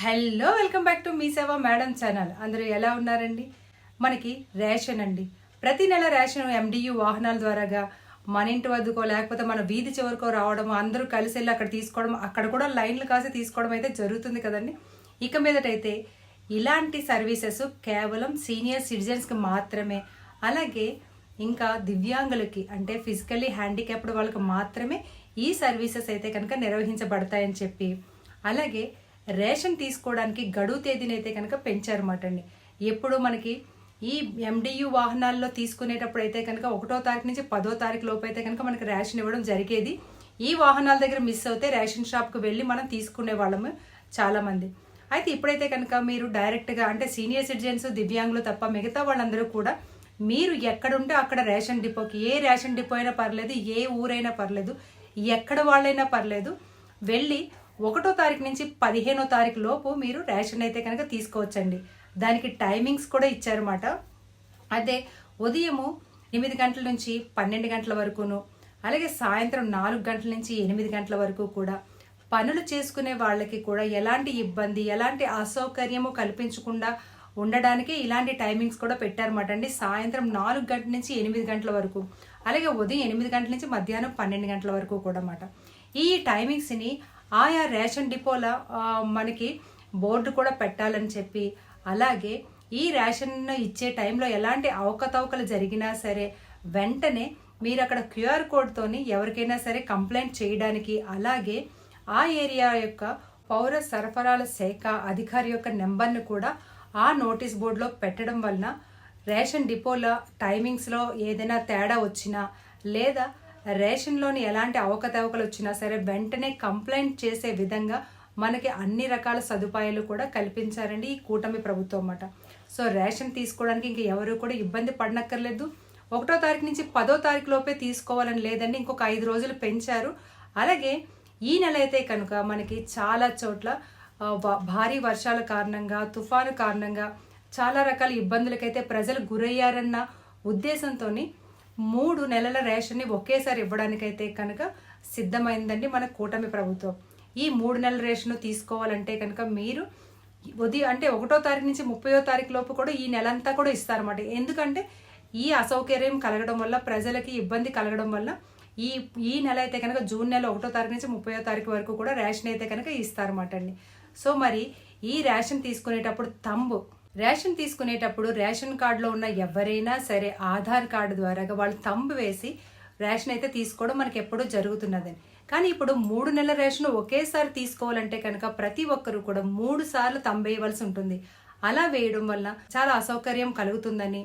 Hello welcome back to మీ సేవ madam channel. అందరూ ఎలా ఉన్నారండి? మనకి రేషన్ అండి. ప్రతి నెల రేషన్ ఎండియు వాహనాల ద్వారాగా మన ఇంటి వద్దకో లేకపోతే మన వీధి చివరికో రావడం అందరూ కలిసి వెళ్ళి అక్కడ తీసుకోవడం అక్కడ కూడా లైన్లు కాసి తీసుకోవడం అయితే జరుగుతుంది కదండి. ఇక మీదటైతే ఇలాంటి సర్వీసెస్ కేవలం సీనియర్ సిటిజన్స్కి మాత్రమే అలాగే ఇంకా దివ్యాంగులకి అంటే ఫిజికల్లీ హ్యాండిక్యాప్డ్ వాళ్ళకి మాత్రమే ఈ సర్వీసెస్ అయితే కనుక నిర్వహించబడతాయని చెప్పి అలాగే రేషన్ తీసుకోవడానికి గడువు తేదీని అయితే కనుక పెంచారన్నమాట అండి ఎప్పుడు మనకి ఈ ఎండియు వాహనాల్లో తీసుకునేటప్పుడు అయితే కనుక ఒకటో తారీఖు నుంచి పదో తారీఖు లోపు అయితే కనుక మనకి రేషన్ ఇవ్వడం జరిగేది. ఈ వాహనాల దగ్గర మిస్ అవుతే రేషన్ షాప్కి వెళ్ళి మనం తీసుకునే వాళ్ళము చాలామంది. అయితే ఇప్పుడైతే కనుక మీరు డైరెక్ట్గా అంటే సీనియర్ సిటిజన్స్ దివ్యాంగులు తప్ప మిగతా వాళ్ళందరూ కూడా మీరు ఎక్కడుంటే అక్కడ రేషన్ డిపోకి ఏ రేషన్ డిపో అయినా పర్లేదు ఏ ఊరైనా పర్లేదు ఎక్కడ వాళ్ళైనా పర్లేదు వెళ్ళి ఒకటో తారీఖు నుంచి పదిహేనో తారీఖు లోపు మీరు రేషన్ అయితే కనుక తీసుకోవచ్చండి. దానికి టైమింగ్స్ కూడా ఇచ్చారన్నమాట. అదే ఉదయము ఎనిమిది గంటల నుంచి పన్నెండు గంటల వరకును అలాగే సాయంత్రం నాలుగు గంటల నుంచి ఎనిమిది గంటల వరకు కూడా పనులు చేసుకునే వాళ్ళకి కూడా ఎలాంటి ఇబ్బంది ఎలాంటి అసౌకర్యము కల్పించకుండా ఉండడానికి ఇలాంటి టైమింగ్స్ కూడా పెట్టారన్నమాట. అండి సాయంత్రం నాలుగు గంటల నుంచి ఎనిమిది గంటల వరకు అలాగే ఉదయం ఎనిమిది గంటల నుంచి మధ్యాహ్నం పన్నెండు గంటల వరకు కూడా అన్నమాట. ఈ టైమింగ్స్ని ఆయా రేషన్ డిపోల మనకి బోర్డు కూడా పెట్టాలని చెప్పి అలాగే ఈ రేషన్ ఇచ్చే టైంలో ఎలాంటి అవకతవకలు జరిగినా సరే వెంటనే మీరు అక్కడ క్యూఆర్ కోడ్తోని ఎవరికైనా సరే కంప్లైంట్ చేయడానికి అలాగే ఆ ఏరియా యొక్క పౌర సరఫరాల శాఖ అధికారి యొక్క నెంబర్ను కూడా ఆ నోటీస్ బోర్డులో పెట్టడం వలన రేషన్ డిపోల టైమింగ్స్లో ఏదైనా తేడా వచ్చినా లేదా రేషన్లోని ఎలాంటి అవకతవకలు వచ్చినా సరే వెంటనే కంప్లైంట్ చేసే విధంగా మనకి అన్ని రకాల సదుపాయాలు కూడా కల్పించారండి ఈ కూటమి ప్రభుత్వం అన్నమాట. సో రేషన్ తీసుకోవడానికి ఇంక ఎవరు కూడా ఇబ్బంది పడనక్కర్లేదు. ఒకటో తారీఖు నుంచి పదో తారీఖు లోపే తీసుకోవాలని లేదండి ఇంకొక ఐదు రోజులు పెంచారు. అలాగే ఈ నెల అయితే కనుక మనకి చాలా చోట్ల భారీ వర్షాల కారణంగా తుఫాను కారణంగా చాలా రకాల ఇబ్బందులకైతే ప్రజలు గురయ్యారన్న ఉద్దేశంతో మూడు నెలల రేషన్ని ఒకేసారి ఇవ్వడానికైతే కనుక సిద్ధమైందండి మన కూటమి ప్రభుత్వం. ఈ మూడు నెలల రేషన్ తీసుకోవాలంటే కనుక మీరు ఉదయం అంటే ఒకటో తారీఖు నుంచి ముప్పయో తారీఖు లోపు కూడా ఈ నెలంతా కూడా ఇస్తారన్నమాట. ఎందుకంటే ఈ అసౌకర్యం కలగడం వల్ల ప్రజలకి ఇబ్బంది కలగడం వల్ల ఈ ఈ నెల అయితే కనుక జూన్ నెల ఒకటో తారీఖు నుంచి ముప్పయో తారీఖు వరకు కూడా రేషన్ అయితే కనుక ఇస్తారన్నమాట అండి. సో మరి ఈ రేషన్ తీసుకునేటప్పుడు తంబు రేషన్ తీసుకునేటప్పుడు రేషన్ కార్డులో ఉన్న ఎవరైనా సరే ఆధార్ కార్డు ద్వారా వాళ్ళు తంబు వేసి రేషన్ అయితే తీసుకోవడం మనకి ఎప్పుడూ జరుగుతున్నదని కానీ ఇప్పుడు మూడు నెలల రేషన్ ఒకేసారి తీసుకోవాలంటే కనుక ప్రతి ఒక్కరు కూడా మూడు సార్లు తంబేయవలసి ఉంటుంది. అలా వేయడం వల్ల చాలా అసౌకర్యం కలుగుతుందని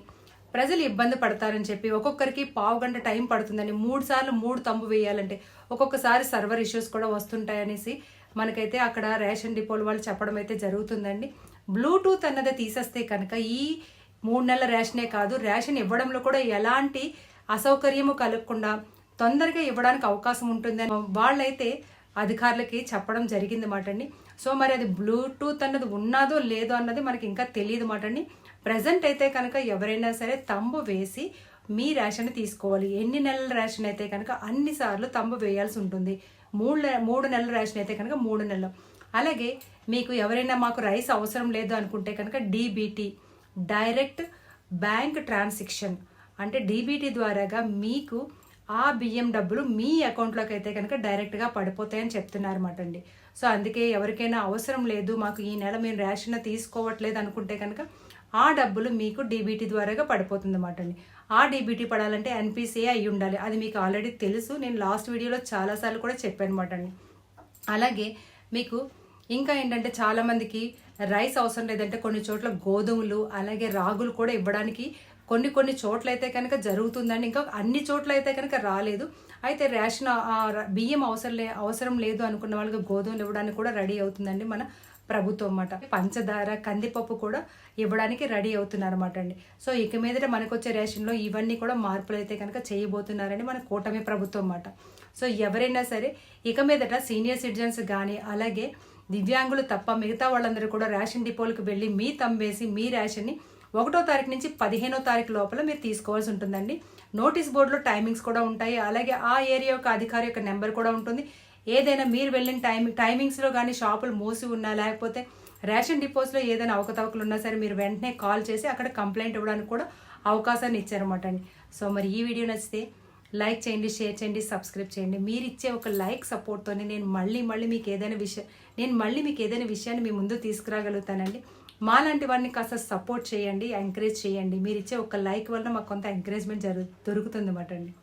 ప్రజలు ఇబ్బంది పడతారని చెప్పి ఒక్కొక్కరికి పావు గంట టైం పడుతుందని మూడు సార్లు మూడు తంబు వేయాలంటే ఒక్కొక్కసారి సర్వర్ ఇష్యూస్ కూడా వస్తుంటాయనేసి మనకైతే అక్కడ రేషన్ డిపోలు వాళ్ళు చెప్పడం అయితే జరుగుతుందండి. బ్లూటూత్ అన్నది తీసేస్తే కనుక ఈ మూడు నెలల రేషనే కాదు రేషన్ ఇవ్వడంలో కూడా ఎలాంటి అసౌకర్యము కలగకుండా తొందరగా ఇవ్వడానికి అవకాశం ఉంటుందని వాళ్ళైతే అధికారులకి చెప్పడం జరిగింది మాట అండి. సో మరి అది బ్లూటూత్ అన్నది ఉన్నదో లేదో అన్నది మనకి ఇంకా తెలియదు మాట అండి. ప్రజెంట్ అయితే కనుక ఎవరైనా సరే తంబు వేసి మీ రేషన్ తీసుకోవాలి. ఎన్ని నెలల రేషన్ అయితే కనుక అన్ని సార్లు తంబు వేయాల్సి ఉంటుంది. మూడు మూడు నెలల రేషన్ అయితే కనుక మూడు నెలలు. అలాగే మీకు ఎవరైనా మాకు రైస్ అవసరం లేదు అనుకుంటే కనుక డీబీటీ డైరెక్ట్ బ్యాంక్ ట్రాన్సాక్షన్ అంటే డీబీటీ ద్వారాగా మీకు ఆ బియ్యం డబ్బులు మీ అకౌంట్లోకి అయితే కనుక డైరెక్ట్గా పడిపోతాయని చెప్తున్నారు అనమాట అండి. సో అందుకే ఎవరికైనా అవసరం లేదు మాకు ఈ నెల మేము రేషన్ తీసుకోవట్లేదు అనుకుంటే కనుక ఆ డబ్బులు మీకు డీబీటీ ద్వారాగా పడిపోతుంది అన్నమాట అండి. ఆ డీబీటీ పడాలంటే ఎన్పిసిఏ అయి ఉండాలి. అది మీకు ఆల్రెడీ తెలుసు. నేను లాస్ట్ వీడియోలో చాలాసార్లు కూడా చెప్పాను అనమాట అండి. అలాగే మీకు ఇంకా ఏంటంటే చాలా మందికి రైస్ అవసరం లేదంటే కొన్ని చోట్ల గోధుమలు అలాగే రాగులు కూడా ఇవ్వడానికి కొన్ని కొన్ని చోట్ల అయితే కనుక జరుగుతుందండి. ఇంకా అన్ని చోట్ల అయితే కనుక రాలేదు. అయితే రేషన్ బియ్యం అవసరం లే అవసరం లేదు అనుకున్న వాళ్ళకి గోధుమలు ఇవ్వడానికి కూడా రెడీ అవుతుందండి మన ప్రభుత్వం అన్నమాట. పంచదార కందిపప్పు కూడా ఇవ్వడానికి రెడీ అవుతున్నారన్నమాట అండి. సో ఇక మీదట మనకు వచ్చే రేషన్లో ఇవన్నీ కూడా మార్పులు అయితే కనుక చేయబోతున్నారని మన కూటమి ప్రభుత్వం అన్నమాట. సో ఎవరైనా సరే ఇక మీదట సీనియర్ సిటిజన్స్ కానీ అలాగే దివ్యాంగులు తప్ప మిగతా వాళ్ళందరూ కూడా రేషన్ డిపోలకు వెళ్ళి మీ తమ్మేసి మీ రేషన్ని ఒకటో తారీఖు నుంచి పదిహేనో తారీఖు లోపల మీరు తీసుకోవాల్సి ఉంటుందండి. నోటీస్ బోర్డులో టైమింగ్స్ కూడా ఉంటాయి. అలాగే ఆ ఏరియా యొక్క అధికారి యొక్క నెంబర్ కూడా ఉంటుంది. ఏదైనా మీరు వెళ్ళిన టైం టైమింగ్స్లో కానీ షాపులు మూసి ఉన్నా లేకపోతే రేషన్ డిపోస్లో ఏదైనా అవకతవకలు ఉన్నా సరే మీరు వెంటనే కాల్ చేసి అక్కడ కంప్లైంట్ ఇవ్వడానికి కూడా అవకాశాన్ని ఇచ్చారన్నమాట అండి. సో మరి ఈ వీడియో నచ్చితే లైక్ చేయండి షేర్ చేయండి సబ్స్క్రైబ్ చేయండి. మీరు ఇచ్చే ఒక లైక్ సపోర్ట్తోనే నేను మళ్ళీ మళ్ళీ మీకు ఏదైనా విషయం నేను మళ్ళీ మీకు ఏదైనా విషయాన్ని మీ ముందు తీసుకురాగలుగుతానండి. మాలాంటి వాడిని కాస్త సపోర్ట్ చేయండి ఎంకరేజ్ చేయండి. మీరు ఇచ్చే ఒక లైక్ వల్ల మాకు కొంత ఎంకరేజ్మెంట్ జరుగు దొరుకుతుంది అన్నమాట అండి.